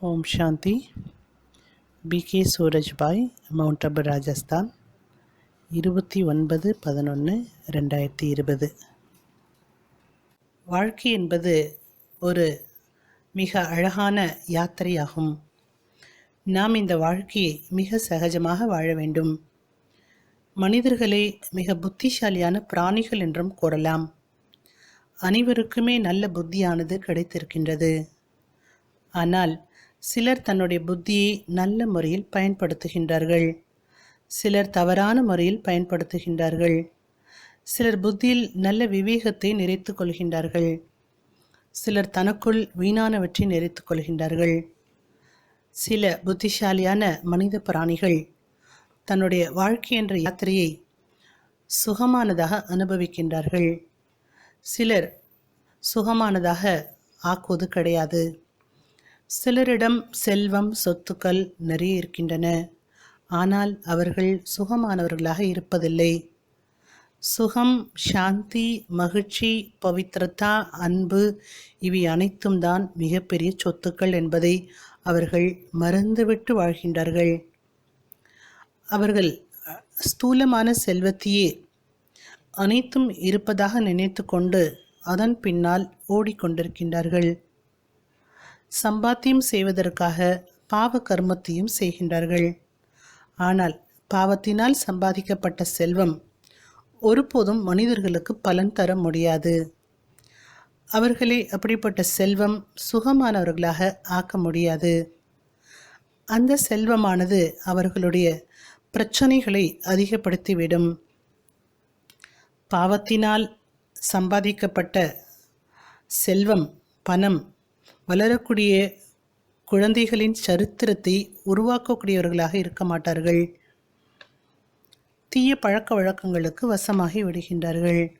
ஓம் Shanti. BK Surajbhai mount Abu Rajasthan இருபத்தி ஒன்பது பதினொன்று ரெண்டாயிரத்தி இருபது. வாழ்க்கை என்பது ஒரு மிக அழகான யாத்திரையாகும். நாம் இந்த வாழ்க்கையை மிக சகஜமாக வாழ வேண்டும். மனிதர்களை மிக புத்திசாலியான பிராணிகள் என்றும் கூறலாம். அனைவருக்குமே நல்ல புத்தியானது கிடைத்திருக்கின்றது. ஆனால் சிலர் தன்னுடைய புத்தியை நல்ல முறையில் பயன்படுத்துகின்றார்கள். சிலர் தவறான முறையில் பயன்படுத்துகின்றார்கள். சிலர் புத்தியில் நல்ல விவேகத்தை நிறைத்து கொள்கின்றார்கள். சிலர் தனக்குள் வீணானவற்றை நிறைத்து கொள்கின்றார்கள். சில புத்திசாலியான மனித பிராணிகள் தன்னுடைய வாழ்க்கை என்ற யாத்திரையை சுகமானதாக அனுபவிக்கின்றார்கள். சிலர் சுகமானதாக ஆக்குவது கிடையாது. சிலரிடம் செல்வம் சொத்துக்கள் நிறைய இருக்கின்றன. ஆனால் அவர்கள் சுகமானவர்களாக இருப்பதில்லை. சுகம் சாந்தி மகிழ்ச்சி பவித்திரதா அன்பு இவை அனைத்தும் தான் மிகப்பெரிய சொத்துக்கள் என்பதை அவர்கள் மறந்துவிட்டு வாழ்கின்றார்கள். அவர்கள் ஸ்தூலமான செல்வத்தையே அனைத்தும் இருப்பதாக நினைத்து கொண்டு அதன் பின்னால் ஓடிக்கொண்டிருக்கின்றார்கள். சம்பாத்தியம் செய்வதற்காக பாவ கர்மத்தையும் செய்கின்றார்கள். ஆனால் பாவத்தினால் சம்பாதிக்கப்பட்ட செல்வம் ஒருபோதும் மனிதர்களுக்கு பலன் தர முடியாது. அவர்களை அப்படிப்பட்ட செல்வம் சுகமானவர்களாக ஆக்க முடியாது. அந்த செல்வமானது அவர்களுடைய பிரச்சனைகளை அதிகப்படுத்திவிடும். பாவத்தினால் சம்பாதிக்கப்பட்ட செல்வம் பணம் வளரக்கூடிய குழந்தைகளின் சரித்திரத்தை உருவாக்கக்கூடியவர்களாக இருக்க மாட்டார்கள். தீய பழக்க வழக்கங்களுக்கு வசமாகி விடுகின்றார்கள்.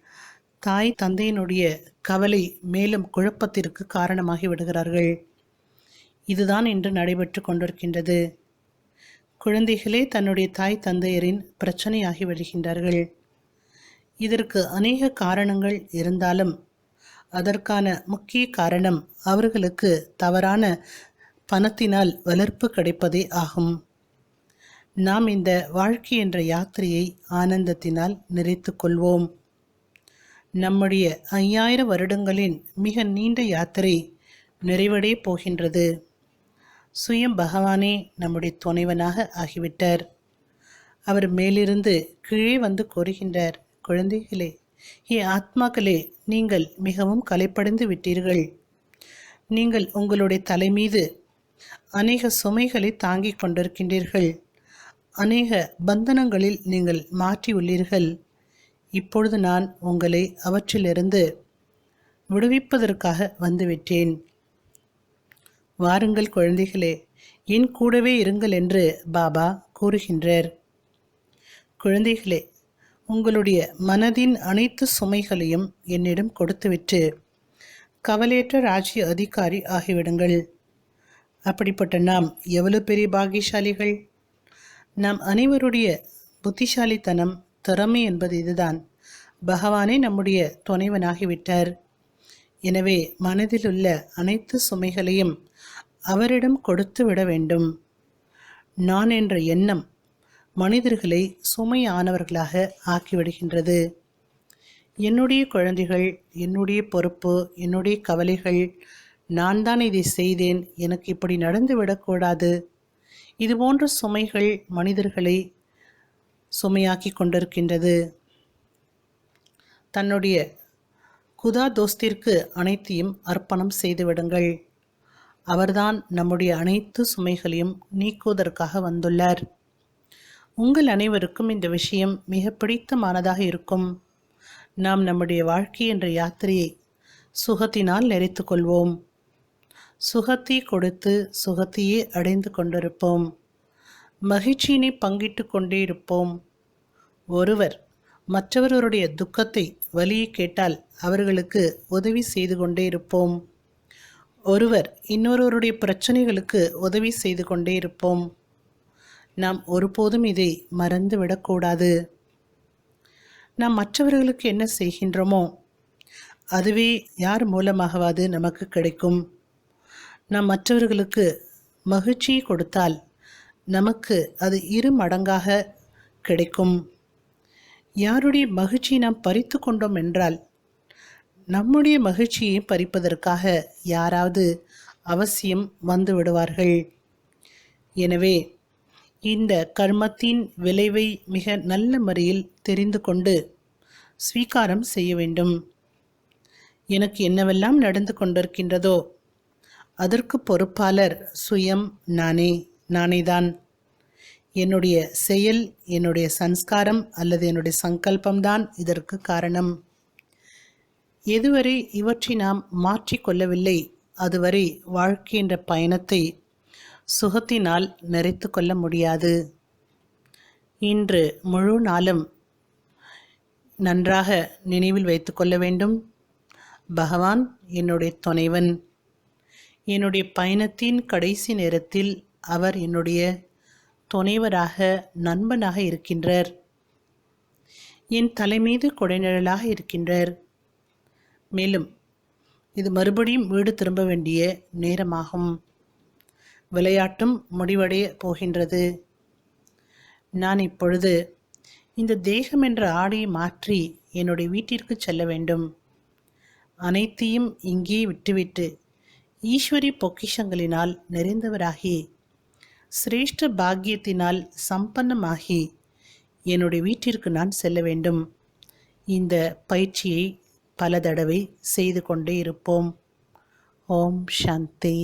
தாய் தந்தையினுடைய கவலை மேலும் குழப்பத்திற்கு காரணமாகி விடுகிறார்கள். இதுதான் இன்று நடைபெற்று கொண்டிருக்கின்றது. குழந்தைகளே தன்னுடைய தாய் தந்தையரின் பிரச்சனையாகி விடுகின்றார்கள். இதற்கு அநேக காரணங்கள் இருந்தாலும் அதற்கான முக்கிய காரணம் அவர்களுக்கு தவறான பணத்தினால் வளர்ப்பு கிடைப்பதே ஆகும். நாம் இந்த வாழ்க்கை என்ற யாத்திரையை ஆனந்தத்தினால் நிறைத்து கொள்வோம். நம்முடைய ஐயாயிரம் வருடங்களின் மிக நீண்ட யாத்திரை நிறைவடைய போகின்றது. சுயம் பகவானே நம்முடைய துணைவனாக ஆகிவிட்டார். அவர் மேலிருந்து கீழே வந்து கோருகின்றார் குழந்தைகளே ஏ ஆத்மாக்களே நீங்கள் மிகவும் கலைப்படைந்து விட்டீர்கள். நீங்கள் உங்களுடைய தலை மீது அநேக சுமைகளை தாங்கிக் கொண்டிருக்கின்றீர்கள். அநேக பந்தனங்களில் நீங்கள் மாற்றியுள்ளீர்கள் இப்பொழுது நான் உங்களை அவற்றிலிருந்து விடுவிப்பதற்காக வந்துவிட்டேன். வாருங்கள் குழந்தைகளே என் கூடவே இருங்கள் என்று பாபா கூறுகின்றார். குழந்தைகளே உங்களுடைய மனதின் அனைத்து சுமைகளையும் என்னிடம் கொடுத்துவிட்டு கவலையற்ற ராஜ்ய அதிகாரி ஆகிவிடுங்கள். அப்படிப்பட்ட நாம் எவ்வளவு பெரிய பாகியசாலிகள் நாம் அனைவருடைய புத்திசாலித்தனம் திறமை என்பது இதுதான். பகவானே நம்முடைய துணைவனாகிவிட்டார். எனவே மனதில் உள்ள அனைத்து சுமைகளையும் அவரிடம் கொடுத்து விட வேண்டும். நான் என்ற எண்ணம் மனிதர்களை சுமையானவர்களாக ஆக்கிவிடுகின்றது. என்னுடைய குழந்தைகள் என்னுடைய பொறுப்பு என்னுடைய கவலைகள் நான் தான் இதை செய்தேன் எனக்கு இப்படி நடந்து விடக்கூடாது இது போன்ற சுமைகள் மனிதர்களை சுமையாக்கி கொண்டிருக்கின்றது. தன்னுடைய குதா தோஸ்திற்கு அனைத்தையும் அர்ப்பணம் செய்துவிடுங்கள். அவர்தான் நம்முடைய அனைத்து சுமைகளையும் நீக்குவதற்காக வந்துள்ளார். உங்கள் அனைவருக்கும் இந்த விஷயம் மிக பிடித்தமானதாக இருக்கும். நாம் நம்முடைய வாழ்க்கை என்ற யாத்திரையை சுகத்தினால் நிறைத்து கொள்வோம். சுகத்தை கொடுத்து சுகத்தையே அடைந்து கொண்டிருப்போம். மகிழ்ச்சியினை பங்கிட்டு கொண்டே இருப்போம். ஒருவர் மற்றவர்களுடைய துக்கத்தை வலியை கேட்டால் அவர்களுக்கு உதவி செய்து கொண்டே இருப்போம். ஒருவர் இன்னொருவருடைய பிரச்சனைகளுக்கு உதவி செய்து கொண்டே இருப்போம். நாம் ஒருபோதும் இதை மறந்து விடக்கூடாது நாம் மற்றவர்களுக்கு என்ன செய்கின்றோமோ அதுவே யார் மூலமாகவாது நமக்கு கிடைக்கும். நாம் மற்றவர்களுக்கு மகிழ்ச்சியை கொடுத்தால் நமக்கு அது இரு மடங்காக கிடைக்கும். யாருடைய மகிழ்ச்சியை நாம் பறித்து கொண்டோம் என்றால் நம்முடைய மகிழ்ச்சியை பறிப்பதற்காக யாராவது அவசியம் வந்து விடுவார்கள். எனவே இந்த கர்மத்தின் விளைவை மிக நல்ல முறையில் தெரிந்து கொண்டு ஸ்வீகாரம் செய்ய வேண்டும். எனக்கு என்னவெல்லாம் நடந்து கொண்டிருக்கின்றதோ அதற்கு பொறுப்பாளர் சுயம் நானே நானேதான். என்னுடைய செயல் என்னுடைய சன்ஸ்காரம் அல்லது என்னுடைய சங்கல்பம்தான் இதற்கு காரணம். எதுவரை இவற்றை நாம் மாற்றிக்கொள்ளவில்லை அதுவரை வாழ்க்கை என்ற பயணத்தை சுகத்தினால் நிறைத்து கொள்ள முடியாது. இன்று முழு நாளும் நன்றாக நினைவில் வைத்து கொள்ள வேண்டும். பகவான் என்னுடைய துணைவன். என்னுடைய பயணத்தின் கடைசி நேரத்தில் அவர் என்னுடைய துணைவராக நண்பனாக இருக்கின்றார். என் தலைமீது கொடைநிழலாக இருக்கின்றார். மேலும் இது மறுபடியும் வீடு திரும்ப வேண்டிய நேரமாகும். விளையாட்டும் முடிவடைய போகின்றது. நான் இப்பொழுது இந்த தேகம் என்ற ஆடையை மாற்றி என்னுடைய வீட்டிற்கு செல்ல வேண்டும். அனைத்தையும் இங்கே விட்டுவிட்டு ஈஸ்வரி பொக்கிஷங்களினால் நிறைந்தவராகி சிரேஷ்ட பாக்கியத்தினால் சம்பன்னமாகி என்னுடைய வீட்டிற்கு நான் செல்ல வேண்டும். இந்த பயிற்சியை பல தடவை செய்து கொண்டே இருப்போம். ஓம் சாந்தி.